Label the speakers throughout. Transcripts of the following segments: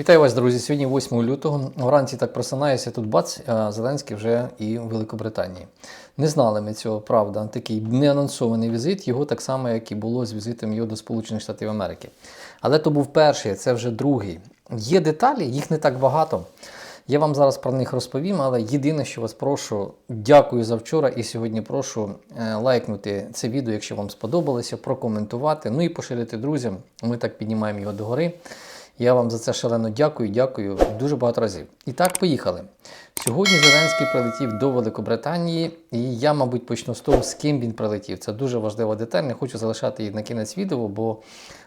Speaker 1: Вітаю вас, друзі. Сьогодні 8 лютого. Вранці так просинаюся, тут бац, Зеленський вже і в Великобританії. Не знали ми цього, правда. Такий неанонсований візит, його так само, як і було з візитом його до Сполучених Штатів Америки. Але то був перший, це вже другий. Є деталі, їх не так багато. Я вам зараз про них розповім, але єдине, що вас прошу, дякую за вчора і сьогодні прошу е, лайкнути це відео, якщо вам сподобалося, прокоментувати, ну і поширити друзям. Ми так піднімаємо його догори. Я вам за це шалено дякую, дякую дуже багато разів. І так, поїхали. Сьогодні Зеленський прилетів до Великобританії, і я, мабуть, почну з того, з ким він прилетів. Це дуже важлива деталь. Не хочу залишати її на кінець відео, бо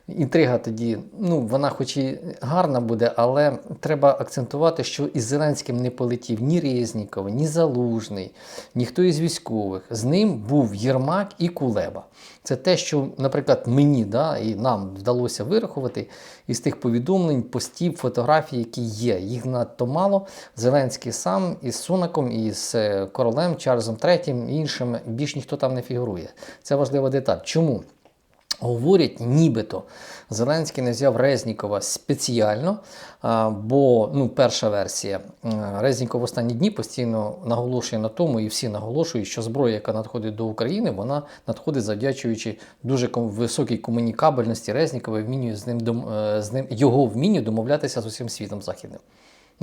Speaker 1: інтрига тоді, ну, вона хоч і гарна буде, але треба акцентувати, що із Зеленським не полетів ні Резніков, ні Залужний, ніхто із військових. З ним був Єрмак і Кулеба. Це те, що, наприклад, мені да, і нам вдалося вирахувати із тих повідомлень, постів, фотографій, які є. Їх надто мало. Зеленський сам із Сунаком, із е, королем Чарльзом III, іншим більш ніхто там не фігурує. Це важлива деталь. Чому? Говорять, нібито Зеленський не взяв Резнікова спеціально, бо ну, перша версія Резніков в останні дні постійно наголошує на тому, і всі наголошують, що зброя, яка надходить до України, вона надходить завдячуючи дуже високій комунікабельності Резнікова і вмінню з ним е, з ним його вмінню домовлятися з усім світом західним.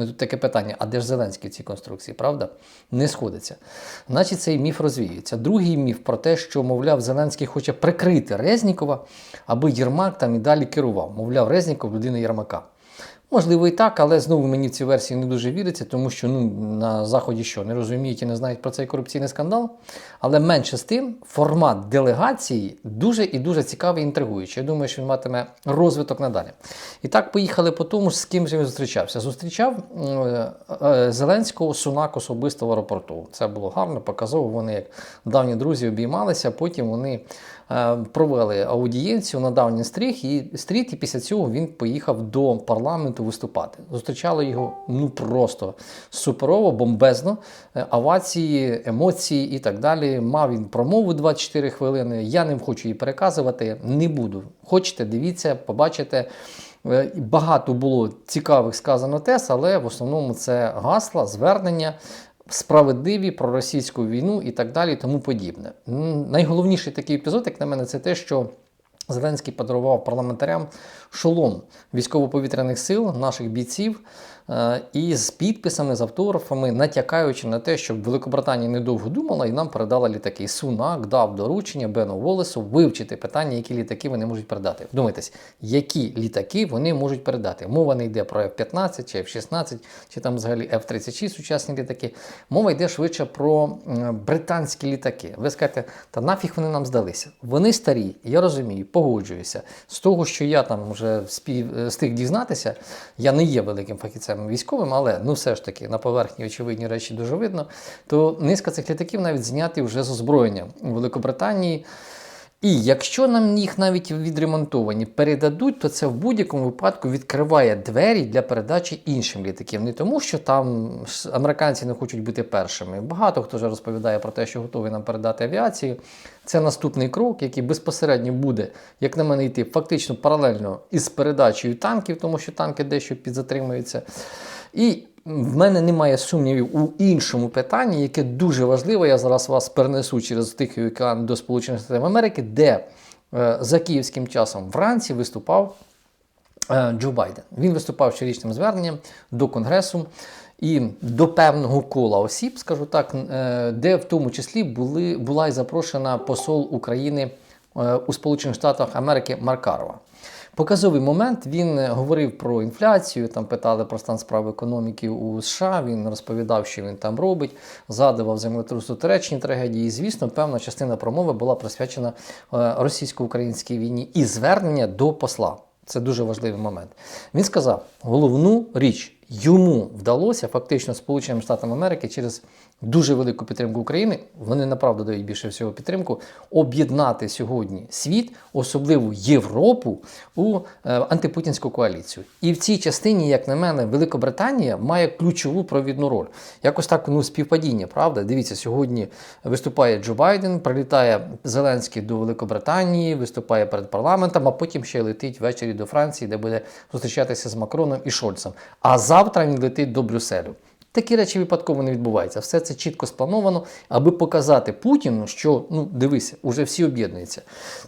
Speaker 1: Ну, тут таке питання: а де ж Зеленський в цій конструкції, правда? Не сходиться. Значить, цей міф розвіюється. Другий міф про те, що, мовляв, Зеленський хоче прикрити Резнікова, аби Єрмак там і далі керував. Мовляв, Резніков людина Єрмака. Можливо, і так, але знову мені в ці версії не дуже віриться, тому що ну, на Заході що не розуміють і не знають про цей корупційний скандал. Але менше з тим, формат делегації дуже і дуже цікавий і інтригуючий. Я думаю, що він матиме розвиток надалі. І так, поїхали по тому, з ким же він зустрічався. Зустрічав е, е, Зеленського Сунак особисто в аеропорту. Це було гарно, показово. Вони як давні друзі обіймалися. Потім вони провели аудієнцію на Даунінг стріт, і стріт, і після цього він поїхав до парламенту виступати. Зустрічали його ну просто суперово, бомбезно. Е, Овації, емоції і так далі. Мав він промову 24 хвилини. Я не хочу її переказувати, не буду. Хочете, дивіться, побачите. Е, Багато було цікавих сказано тез, але в основному це гасла, звернення, справедливі про російську війну і так далі, тому подібне. Найголовніший такий епізод, як на мене, це те, що Зеленський подарував парламентарям шолом військово-повітряних сил наших бійців е, і з підписами, з автографами, натякаючи на те, щоб Великобританія недовго думала і нам передала літаки. Сунак дав доручення Бену Волесу вивчити питання, які літаки вони можуть передати. Вдумайтесь, які літаки вони можуть передати. Мова не йде про F-15 чи F-16, чи там взагалі F-36 сучасні літаки. Мова йде швидше про британські літаки. Ви скажете, та нафіг вони нам здалися? Вони старі, я розумію, погоджуюся. З того, що я там вже спів, е, встиг дізнатися, я не є великим фахівцем військовим, але ну все ж таки на поверхні очевидні речі дуже видно. То низка цих літаків навіть зняті вже з озброєння у Великобританії. І якщо нам їх навіть відремонтовані передадуть, то це в будь-якому випадку відкриває двері для передачі іншим літаків. Не тому, що там американці не хочуть бути першими. Багато хто вже розповідає про те, що готові нам передати авіацію. Це наступний крок, який безпосередньо буде, як на мене, йти фактично паралельно із передачею танків, тому що танки дещо підзатримуються. І в мене немає сумнівів у іншому питанні, яке дуже важливе. Я зараз вас перенесу через Тихий океан до Сполучених Штатів Америки, де е, за київським часом вранці виступав е, Джо Байден. Він виступав щорічним зверненням до Конгресу і до певного кола осіб, скажу так, е, де в тому числі були, була і запрошена посол України у Сполучених Штатах Америки Маркарова. Показовий момент він е, говорив про інфляцію, там питали про стан справ економіки у США. Він розповідав, що він там робить, згадував землетрус у Туреччині трагедії. І, звісно, певна частина промови була присвячена е, російсько-українській війні і звернення до посла. Це дуже важливий момент. Він сказав: головну річ, Йому вдалося фактично Сполученим Штатам Америки через дуже велику підтримку України. Вони направду дають більше всього підтримку, об'єднати сьогодні світ, особливо Європу, у е, антипутінську коаліцію. І в цій частині, як на мене, Великобританія має ключову провідну роль. Якось так ну, співпадіння, правда? Дивіться, сьогодні виступає Джо Байден, прилітає Зеленський до Великобританії, виступає перед парламентом, а потім ще летить ввечері до Франції, де буде зустрічатися з Макроном і Шольцем. А завтра він летить до Брюсселю. Такі речі випадково не відбуваються. Все це чітко сплановано, аби показати Путіну, що ну дивися, уже всі об'єднуються.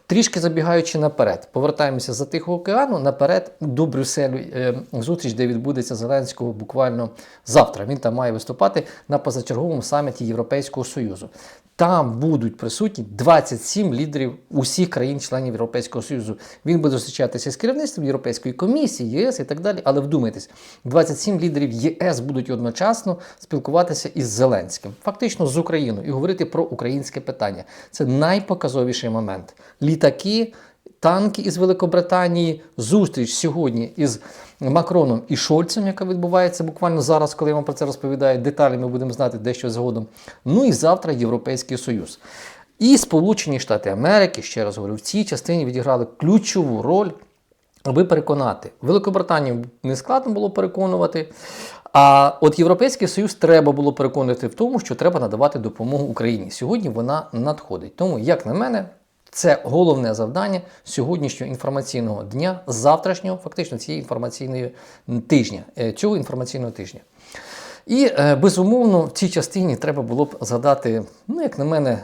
Speaker 1: Трішки забігаючи наперед, повертаємося за Тихого океану наперед до Брюсселю. Е, зустріч, де відбудеться Зеленського буквально завтра. Він там має виступати на позачерговому саміті Європейського Союзу. Там будуть присутні 27 лідерів усіх країн-членів Європейського Союзу. Він буде зустрічатися з керівництвом Європейської комісії, ЄС і так далі. Але вдумайтесь, 27 лідерів ЄС будуть одночасно спілкуватися із Зеленським, фактично з Україною, і говорити про українське питання. Це найпоказовіший момент. Літаки. Танки із Великобританії, зустріч сьогодні із Макроном і Шольцем, яка відбувається буквально зараз, коли я вам про це розповідаю. Деталі ми будемо знати дещо згодом. Ну і завтра Європейський Союз. І Сполучені Штати Америки, ще раз говорю, в цій частині відіграли ключову роль, аби переконати. Великобританію не складно було переконувати. А от Європейський Союз треба було переконувати в тому, що треба надавати допомогу Україні. Сьогодні вона надходить. Тому, як на мене, це головне завдання сьогоднішнього інформаційного дня, завтрашнього, фактично цієї інформаційної тижня, е, цього інформаційного тижня. І е, безумовно в цій частині треба було б згадати, ну як на мене,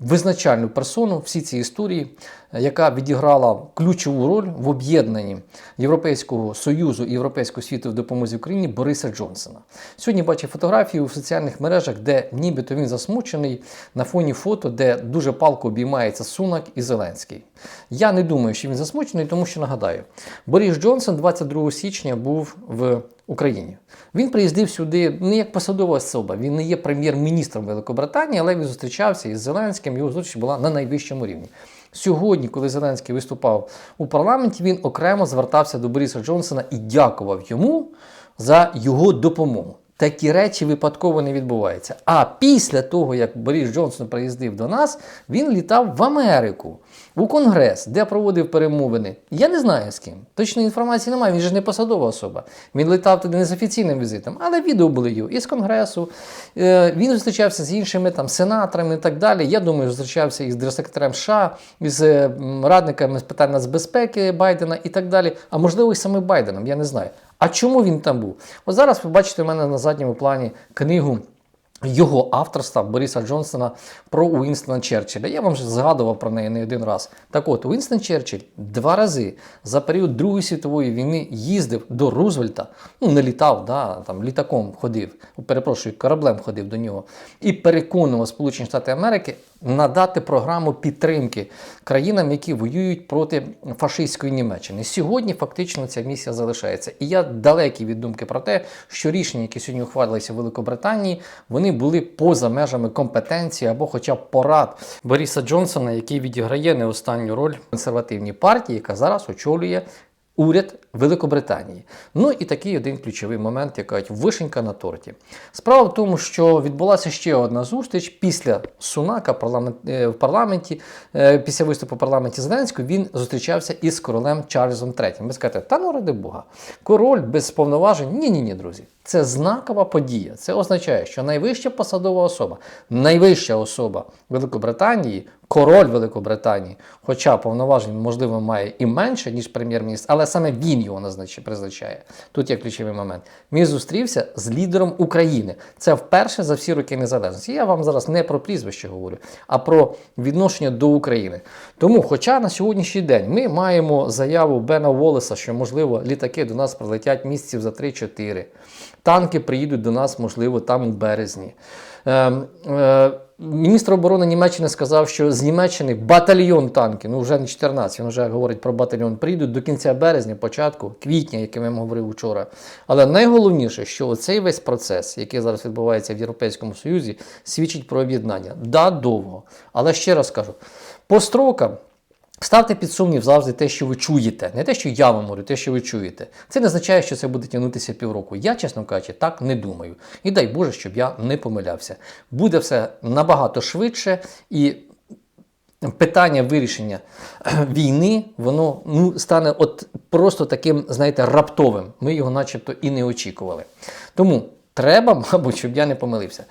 Speaker 1: визначальну персону всі ці історії, е, яка відіграла ключову роль в об'єднанні Європейського союзу і Європейського світу в допомозі Україні Бориса Джонсона. Сьогодні бачив фотографії у соціальних мережах, де нібито він засмучений на фоні фото, де дуже палко обіймається Сунак і Зеленський. Я не думаю, що він засмучений, тому що нагадаю, Борис Джонсон 22 січня був в Україні. Він приїздив сюди не як посадова особа, він не є прем'єр-міністром Великобританії, але він зустрічався із Зеленським. Його зустріч була на найвищому рівні. Сьогодні, коли Зеленський виступав у парламенті, він окремо звертався до Бориса Джонсона і дякував йому за його допомогу. Такі речі випадково не відбуваються. А після того, як Борис Джонсон приїздив до нас, він літав в Америку, у Конгрес, де проводив перемовини. Я не знаю з ким. Точної інформації немає, він же не посадова особа. Він літав туди не з офіційним візитом, але відео були його із Конгресу. Е, Він зустрічався з іншими там сенаторами і так далі. Я думаю, зустрічався із держсекретарем США, із е, радниками з питань нацбезпеки Байдена і так далі. А можливо, і самим Байденом, я не знаю. А чому він там був? От зараз ви бачите у мене на задньому плані книгу. Його авторства Бориса Джонсона про Уінстона Черчилля. Я вам вже згадував про неї не один раз. Так от, Уінстон Черчилль два рази за період Другої світової війни їздив до Рузвельта, ну не літав, да, там літаком ходив, перепрошую, кораблем ходив до нього, і переконував Сполучені Штати Америки надати програму підтримки країнам, які воюють проти фашистської Німеччини. Сьогодні фактично ця місія залишається. І я далекий від думки про те, що рішення, які сьогодні ухвалилися в Великобританії, вони були поза межами компетенції або хоча б порад Бориса Джонсона, який відіграє не останню роль в консервативній партії, яка зараз очолює. Уряд Великобританії. Ну і такий один ключовий момент, як кажуть, вишенька на торті. Справа в тому, що відбулася ще одна зустріч після Сунака парламент, е, в парламенті, е, після виступу в парламенті Зеленського, він зустрічався із королем Чарльзом III. Ви скажете, та ну ради Бога, король без повноважень? Ні, ні, ні, друзі. Це знакова подія. Це означає, що найвища посадова особа, найвища особа Великобританії, король Великобританії, хоча повноважень, можливо, має і менше, ніж прем'єр-міністр, але саме він його призначає. Тут є ключовий момент. Він зустрівся з лідером України. Це вперше за всі роки незалежності. Я вам зараз не про прізвище говорю, а про відношення до України. Тому, хоча на сьогоднішній день ми маємо заяву Бена Волеса, що можливо літаки до нас прилетять місяців за 3-4. Танки приїдуть до нас, можливо, там у березні. Е, е, міністр оборони Німеччини сказав, що з Німеччини батальйон танків, ну вже не 14, він вже говорить про батальйон, прийдуть до кінця березня, початку квітня, яким я говорив вчора. Але найголовніше, що оцей весь процес, який зараз відбувається в Європейському Союзі, свідчить про об'єднання. Да, довго. Але ще раз кажу, по строкам Ставте під сумнів завжди те, що ви чуєте. Не те, що я вам говорю, те, що ви чуєте. Це не означає, що це буде тягнутися півроку. Я, чесно кажучи, так не думаю. І дай Боже, щоб я не помилявся. Буде все набагато швидше і. Питання вирішення війни, воно ну, стане от просто таким, знаєте, раптовим. Ми його начебто і не очікували. Тому треба, мабуть, щоб я не помилився.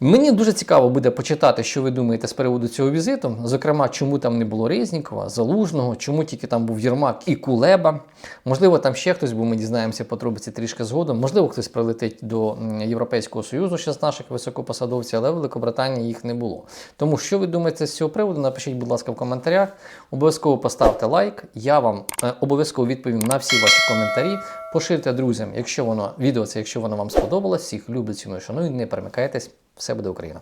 Speaker 1: Мені дуже цікаво буде почитати, що ви думаєте з приводу цього візиту. Зокрема, чому там не було Резнікова, Залужного, чому тільки там був Єрмак і Кулеба. Можливо, там ще хтось, бо ми дізнаємося подробиці трішки згодом. Можливо, хтось прилетить до Європейського Союзу ще з наших високопосадовців, але в Великобританії їх не було. Тому що ви думаєте з цього приводу? Напишіть, будь ласка, в коментарях. Обов'язково поставте лайк. Я вам е, обов'язково відповім на всі ваші коментарі. Поширте друзям, якщо воно відео це, якщо воно вам сподобалось. Всіх любить, ціную, шаную, не перемикайтесь. Все буде Україна.